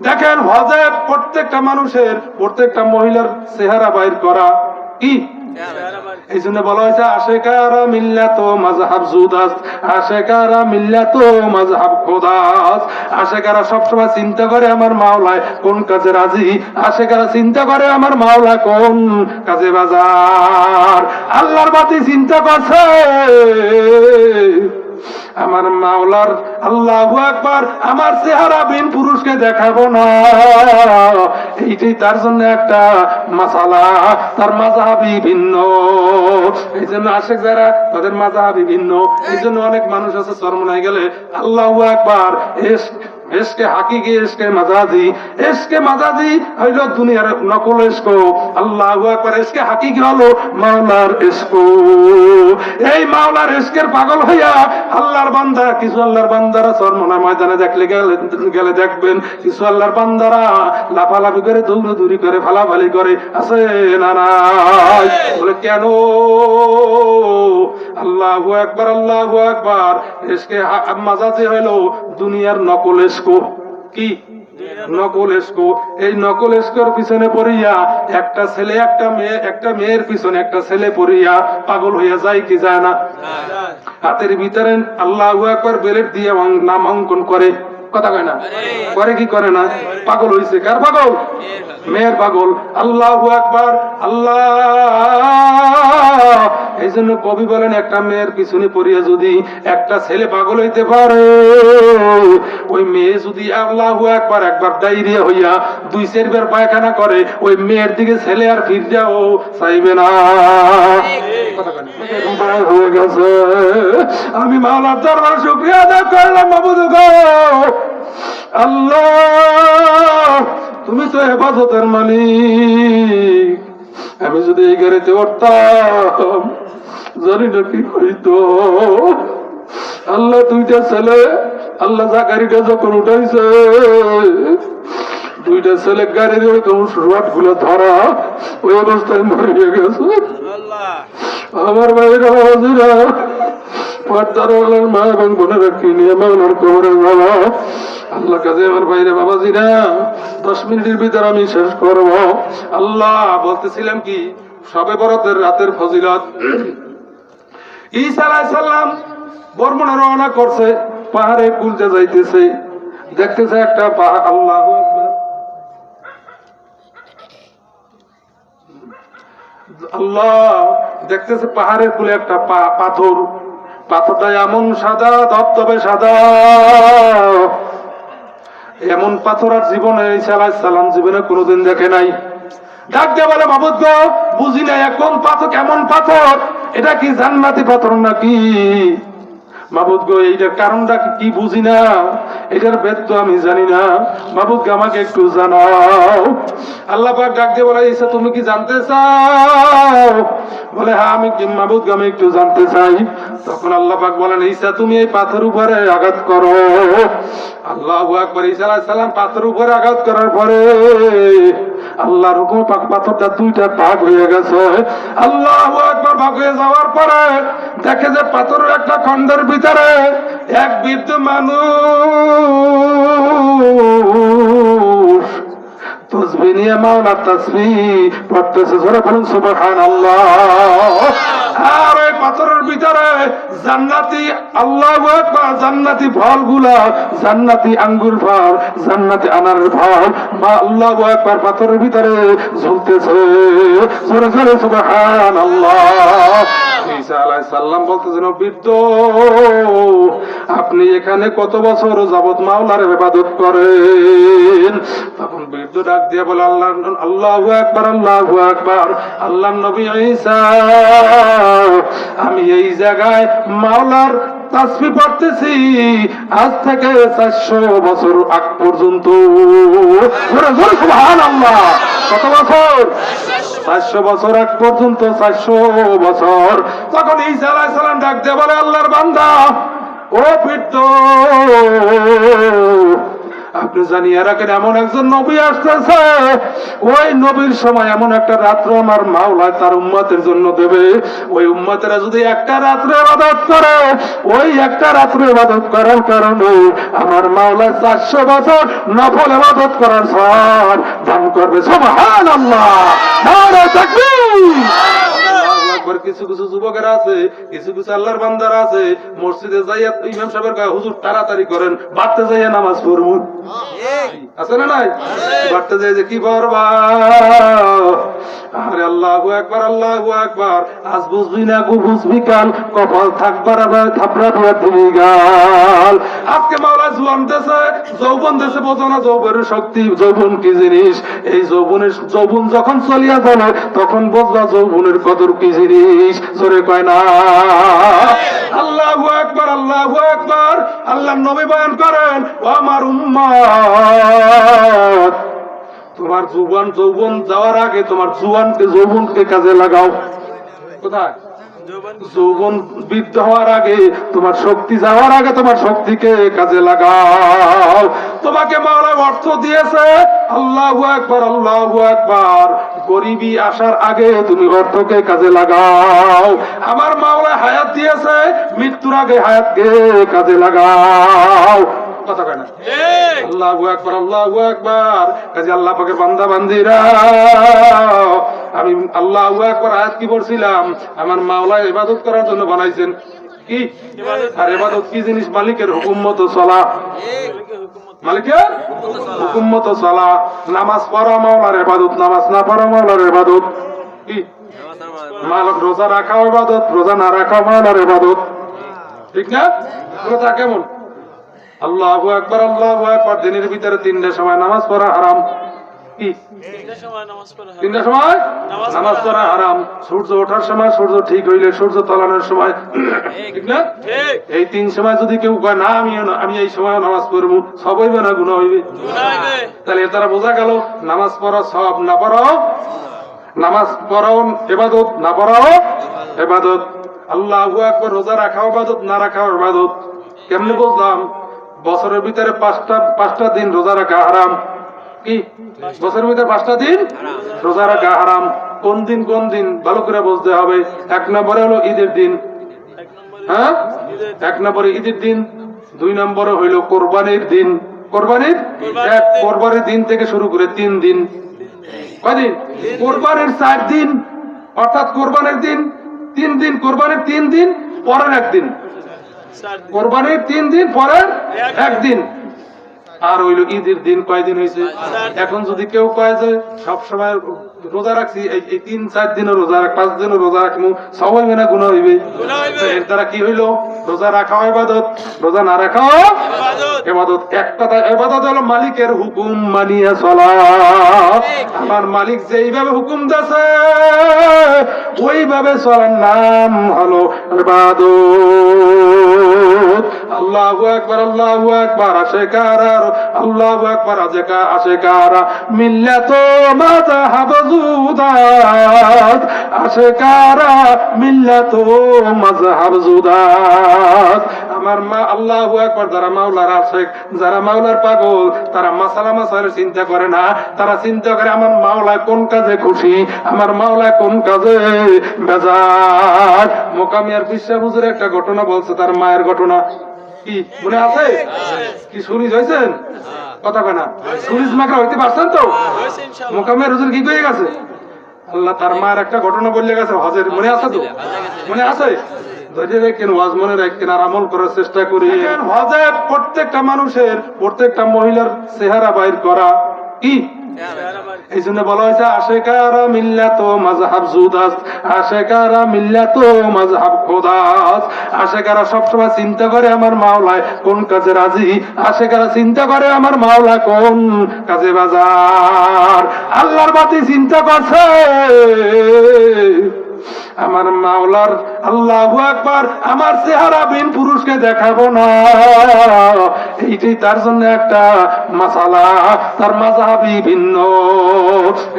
দেখেন হজে প্রত্যেকটা মানুষের, প্রত্যেকটা মহিলার চেহারা বাইর করা কি? এই জন্য বলা হয়েছে, আশেকারা মিল্লাত মাযহাব জুদাস আশেকারা মিল্লাত মাযহাব খোদাস আশেকারা সবসময় চিন্তা করে আমার মাওলায় কোন কাজে রাজি? আশেকারা চিন্তা করে আমার মাওলা কোন কাজে বাজার? আল্লাহর বাতি চিন্তা করছে। আমার মাওলার আল্লাহ একবার আমার চেহারা বিন পুরুষকে দেখাবো না। এইটাই তার জন্য একটা মাসালা। তার মাজাহাবি ভিন্ন। এই জন্য আশেক যারা তাদের মাজাহাবি ভিন্ন। এই জন্য অনেক মানুষ আছে চরমনায় গেলে আল্লাহ একবার এসকে হাকিকি, এসকে মাজাজি এসকে মাজাজি, হইল দুনিয়ার নকল এসকো। আল্লাহ একবার এসকে হাকিকি হলো মাওলার এসকো। এই মাওলার এসকের পাগল হইয়া আল্লাহর বান্দা, কিছু আল্লাহর বান্দারা চরমনা ময়দানে দেখলে গেলে দেখবেন, কিছু আল্লাহর বান্দারা লাফালাফি করে দৌড় দৌড়ি করে, ফালাফালি করে, আছে না নাই? বলে, কেন? আল্লাহ একবার আল্লাহ একবার এসকে মাজাজি হইল দুনিয়ার নকল এসকো কি? নকল এসকো এই নকল এসকোর পিছনে পড়িয়া একটা ছেলে, একটা মেয়ে, একটা মেয়ের পিছনে একটা ছেলে পড়িয়া পাগল হইয়া যায় কি যায় না? হাতের ভিতরে আল্লাহ একবার বেলেট দিয়ে নাম অঙ্কন করে। কথা কয় না? করে কি করে না? পাগল হইছে। কার পাগল? মেয়ের পাগল। আল্লাহ একবার আল্লাহ এই জন্য কবি বলেন, একটা মেয়ের পিছনে পড়িয়া যদি একটা ছেলে পাগল হইতে পারে, ওই মেয়ে যদি আল্লাহ একবার একবার ডায়রিয়া হইয়া দুই চারবার পায়খানা করে, ওই মেয়ের দিকে ছেলে আর ফির যাও চাইবে না। আমি মাওলার দরবার শুক্রিয়া আদায় করলাম বাবুদ আল্লাহ, তুমি তো হেফাজতের মালিক। আমি যদি এই গাড়িতে উঠতাম জানি না কি হইতো আল্লাহ দুইটা ছেলে আল্লাহ যা গাড়িটা যখন উঠাইছে দুইটা ছেলে গাড়ি দিয়ে তখন রডগুলো ধরা ওই অবস্থায় মরিয়ে গেছে। আমার বাইরে হাজিরা মা এবং বোনেরা কি নিয়ে মাওলার আল্লাহ কাজে আমার বাইরে বাবাজিরা, দশ মিনিটের ভিতরে আমি শেষ করব। আল্লাহ বলতেছিলাম কি, সবে বরাতের রাতের ফজিলত। ঈসা আলাইহিস সালাম বর্মনা রওনা করছে, পাহাড়ে কুলজা যাইতেছে। দেখতেছে একটা পাহাড় আল্লাহ আল্লাহ দেখতেছে পাহাড়ের কুলে একটা পাথর। পাথরটা এমন সাদা ধবধবে সাদা এমন পাথর আর জীবনে সালাই সালাম জীবনে কোনোদিন দেখে নাই। ডাক বলে, মাবুদ বুঝি না এখন পাথর, কেমন পাথর? এটা কি জান্নাতি পাথর নাকি? মাবুদ গো, এইটার কারণটা কি- বুঝি না? এটার বেদ তো আমি জানি না। মাবুদ গো, আমাকে একটু জানাও। আল্লাহ পাক ডাক দিয়ে বলে তুমি কি জানতে চাও? বলে হ্যাঁ আমি মাবুদ গো, আমি একটু জানতে চাই। তখন আল্লাহ পাক বলেন তুমি এই পাথর উপরে আঘাত করো। আল্লাহ আকবর পাথর উপরে আঘাত করার পরে আল্লাহর হুকুমে পাক পাথরটা দুইটা ভাগ হয়ে গেছে। আল্লাহ একবার ভাগ হয়ে যাওয়ার পরে দেখে যে পাথরের একটা খন্ডের ভিতরে এক বৃদ্ধ মানুষ তসবি নিয়ে মাওলা তসবি পড়তেছে। জোরে বলুন সুবহানাল্লাহ। আর ওই পাথরের ভিতরে জান্নাতি, আল্লাহ জান্নাতি ফলগুলা, জান্নাতি আঙ্গুর ফল, জান্নাতি আনারের ফল বা আল্লাহ একবার পাথরের ভিতরে ঝুলতেছে। জোরে জোরে বলতেছেন বৃদ্ধ আপনি এখানে কত বছর যাবত মাওলার ইবাদত করেন? তখন বৃদ্ধ ডাক দিয়ে বলে, আল্লাহ আল্লাহ একবার আল্লাহ একবার আল্লাহ নবী ঈসা আমি এই জায়গায় মাওলার তাসবি পড়তেছি। আজ থেকে চারশো বছর আগ পর্যন্ত। কত বছর? চারশো বছর আগ পর্যন্ত, চারশো বছর। তখন ঈসা আলাইহিস সালাম ডাক দিয়ে বলে, আল্লাহর বান্দা, ও বৃদ্ধ আপনি জানিয়ে রাখেন এমন একজন নবী আসতেছে। ওই নবীর সময় এমন একটা রাত্র আমার মাওলায় তার উম্মতের জন্য দেবে। ওই উম্মতেরা যদি একটা রাত্রে ইবাদত করে, ওই একটা রাত্রে ইবাদত করার কারণে আমার মাওলা চারশো বছর নফল ইবাদত করার সব দান করবে। সুবহানাল্লাহ। নারে তাকবীর। আকবার। কিছু কিছু যুবকেরা আছে, কিছু কিছু আল্লাহর বান্দার আছে মসজিদে যাইয়া ইমাম সাহেবের হুজুর তাড়াতাড়ি করেন, বাড়তে যাইয়া নামাজ পড়ব আছে না নাই? বাড়তে যে কি করবা? আরে আল্লাহু একবার আল্লাহু একবার আজ বুঝবি না গু বুঝবি কাল কপাল থাকবার আবার থাপড়া দিবি গাল। আজকে মাওলা জুয়ান দেশে যৌবন দেশে বোঝো না যৌবনের শক্তি যৌবন কি জিনিস? এই যৌবনের যৌবন যখন চলিয়া যাবে তখন বুঝবা যৌবনের কদর কি জিনিস? জোরে কয় না। আল্লাহু আকবার আল্লাহু আকবার। আল্লাহ নবী বয়ান করেন ও আমার উম্মত তোমার যৌবন যৌবন যাওয়ার আগে তোমার জুয়ানকে যৌবনকে কাজে লাগাও। কোথায়? যৌবন বৃদ্ধ হওয়ার আগে তোমার শক্তি যাওয়ার আগে তোমার শক্তিকে কাজে লাগাও। তোমাকে মাওলা অর্থ দিয়েছে আল্লাহু একবার আল্লাহু একবার গরিবী আসার আগে তুমি অর্থকে কাজে লাগাও। আমার মাওলা হায়াত দিয়েছে মৃত্যুর আগে হায়াতকে কাজে লাগাও। কথা কয় না? আল্লাহু আকবার আল্লাহু আকবার। কাজে আল্লাহ পাকের বান্দা বান্দিরা আমি আল্লাহু আকবার আয়াত কি পড়ছিলাম? আমার মাওলা ইবাদত করার জন্য বানাইছেন। কি? আর ইবাদত কি জিনিস? মালিকের হুকুম মতো চলা। মালিকের হুকুম মতো চলা। নামাজ পড়া মাওলার এবাদত নামাজ না পড়া মাওলার এবাদত কি? মালক রোজা রাখা ইবাদত রোজা না রাখা মাওলার ইবাদত। ঠিক না? কথা কেমন? আল্লাহু আকবার আল্লাহু আকবার। দিনের ভিতরে তিনটে সময় নামাজ পড়া হারাম। তিনটা সময় নামাজ পড়া হারাম। সূর্য ওঠার সময় সূর্য ঠিক হইলে সূর্য তলানোর সময়। ঠিক না? এই তিন সময় যদি কেউ কয় না আমি আমি এই সময় নামাজ পড়ব সব হইবে না গুণা হইবে? তাহলে তারা বোঝা গেল নামাজ পড়া সব না পড়াও নামাজ পড়াও এবাদত না পড়াও এবাদত আল্লাহ আকবর রোজা রাখাও এবাদত না রাখাও এবাদত কেমনে বুঝলাম? বছরের ভিতরে পাঁচটা পাঁচটা দিন রোজা রাখা হারাম। কি? বছরের ভিতরে পাঁচটা দিন রোজা রাখা হারাম। কোন দিন কোন দিন? ভালো করে বুঝতে হবে। এক নম্বরে হলো ঈদের দিন। হ্যাঁ? এক নম্বরে ঈদের দিন। দুই নম্বরে হইল কোরবানির দিন। কোরবানির? এক কোরবানির দিন থেকে শুরু করে তিন দিন। কয়দিন? কোরবানির চার দিন। অর্থাৎ কোরবানির দিন তিন দিন। কোরবানির তিন দিন পরের একদিন। কোরবানির তিন দিন পরের একদিন। আর হইল ঈদের দিন কয়দিন হয়েছে? এখন যদি কেউ কয় যে সব সময় রোজা রাখছি এই তিন চার দিনও রোজা রাখ পাঁচ দিনও রোজা রাখব সবাই মেনা গুণ হইবে। এর দ্বারা কি হইল? রোজা রাখাও এবাদত রোজা না রাখাও এবাদত এক কথা এবাদত হলো মালিকের হুকুম মানিয়া চলা। আমার মালিক যেইভাবে হুকুম দিয়েছে ওইভাবে চলার নাম হলো এবাদত আল্লাহু আকবার আল্লাহু আকবার আল্লাহু আকবার আজেকা আশেকার মিল্লাত আশেকারা মিল্লাত মাযহাব জুদাত আমার মা আল্লাহু আকবার, যারা মাওলার যারা মাওলার পাগল, তারা মাসালা মাসালের চিন্তা করে না। তারা চিন্তা করে, আমার মাওলা কোন কাজে খুশি? আমার মাওলা কোন কাজে বেজার? মোকামিয়ার বিশ্বাস হুজুর একটা ঘটনা বলছে, তার মায়ের ঘটনা। কি মনে আছে? কি শুনিস হয়েছেন? কথা কয় না। শুনিস মাকড়া হইতে পারছেন তো? মোকামিয়ার হুজুর কি কয়ে গেছে। আল্লাহ তার মায়ের একটা ঘটনা বললে গেছে হজের মনে আছে তো? মনে আছে? ধৈর্য রাখেন ওয়াজ মনে রাখেন আর আমল করার চেষ্টা করি। হজে প্রত্যেকটা মানুষের প্রত্যেকটা মহিলার চেহারা বাইর করা কি? এই জন্য বলা হয়েছে, আশেকারা মিল্লাত মাঝহাব জুদাস আশেকারা মিল্লাত মাঝহাব খোদাস আশেকারা সবসময় চিন্তা করে, আমার মাওলায় কোন কাজে রাজি? আশেকারা চিন্তা করে, আমার মাওলা কোন কাজে বাজার? আল্লাহর বাতি চিন্তা করছে। আমার মাওলার আল্লাহ একবার আমার চেহারা বিন পুরুষকে দেখাবো না। এইটি তার জন্য একটা মাসালা। তার মাঝাবি ভিন্ন।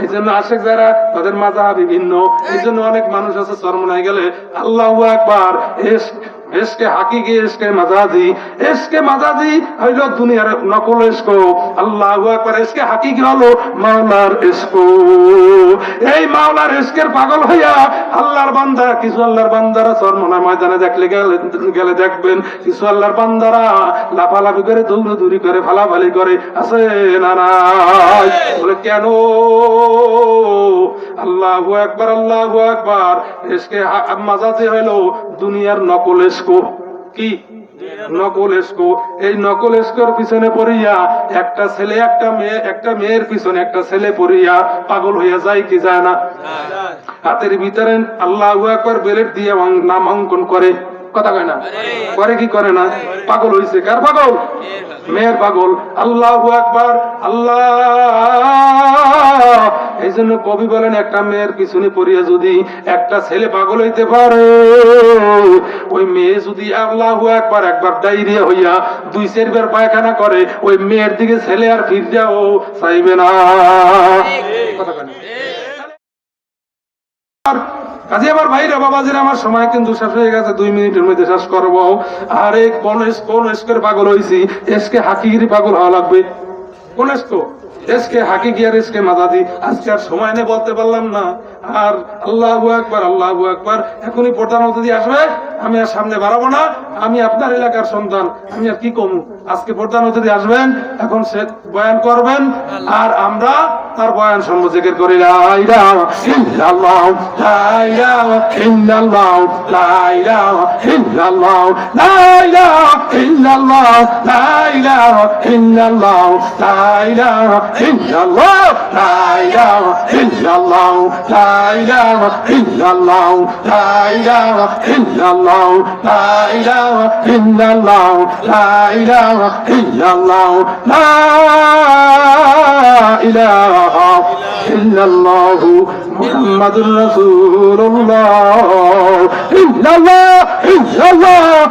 এই জন্য আশেক যারা তাদের মাঝাবি ভিন্ন। এই জন্য অনেক মানুষ আছে চরমনায় গেলে। আল্লাহ একবার এসকে হাকিকি এসকে মাজাজি এসকে মাজাজি হইল দুনিয়ার নকল এসকো। আল্লাহ একবার এসকে হাকিকি হলো মাওলার এসকো। এই মাওলার এসকের পাগল হইয়া আল্লাহর বান্দা কিছু আল্লাহর বান্দারা চরমনা ময়দানে দেখলে গেলে দেখবেন, কিছু আল্লাহর বান্দারা লাফালাফি করে দৌড় দৌড়ি করে, ফালাফালি করে। আছে না বলে, কেন? আল্লাহু একবার আল্লাহু একবার এসকে মাজাজি হইল দুনিয়ার নকল এসকো। পাগল হইয়া যায় কি যায় না? হাতের ভিতরে আল্লাহ বেলেট দিয়ে নাম অঙ্কন করে। কথা কয় না? করে কি করে না? পাগল হইছে। কার পাগল? মেয়ের পাগল। আল্লাহ একবার আল্লাহ এই জন্য কবি বলেন, একটা মেয়ের পিছনে পড়িয়া যদি একটা ছেলে পাগল হইতে পারে, ওই মেয়ে যদি আল্লাহ একবার একবার ডায়রিয়া হইয়া দুই চারবার পায়খানা করে, ওই মেয়ের দিকে ছেলে আর ফির যাও চাইবে না। কাজে, আমার ভাইরা, বাবাজিরা, আমার সময় কিন্তু শেষ হয়ে গেছে, দুই মিনিটের মধ্যে শেষ করব। আরে কোন কোন এসকের পাগল হয়েছি এসকে হাকিগিরি পাগল হওয়া লাগবে। কোন এসকো? এসকে হাকি আর এসকে মাদাদি, আজকে আর সময় নেই বলতে পারলাম না। আর আল্লাহ একবার আল্লাহ একবার এখনই প্রধান অতিথি আসবে, আমি আর সামনে বাড়াবো না। আমি আপনার এলাকার সন্তান আমি আর কি কমু আজকে প্রধান অতিথি আসবেন এখন সে বয়ান করবেন আর আমরা তার বয়ান সম্মুখের করি লা ইলাহা ইল্লাল্লাহ illallah la ilaha illallah la ilaha illallah muhammadur rasulullah illallah illallah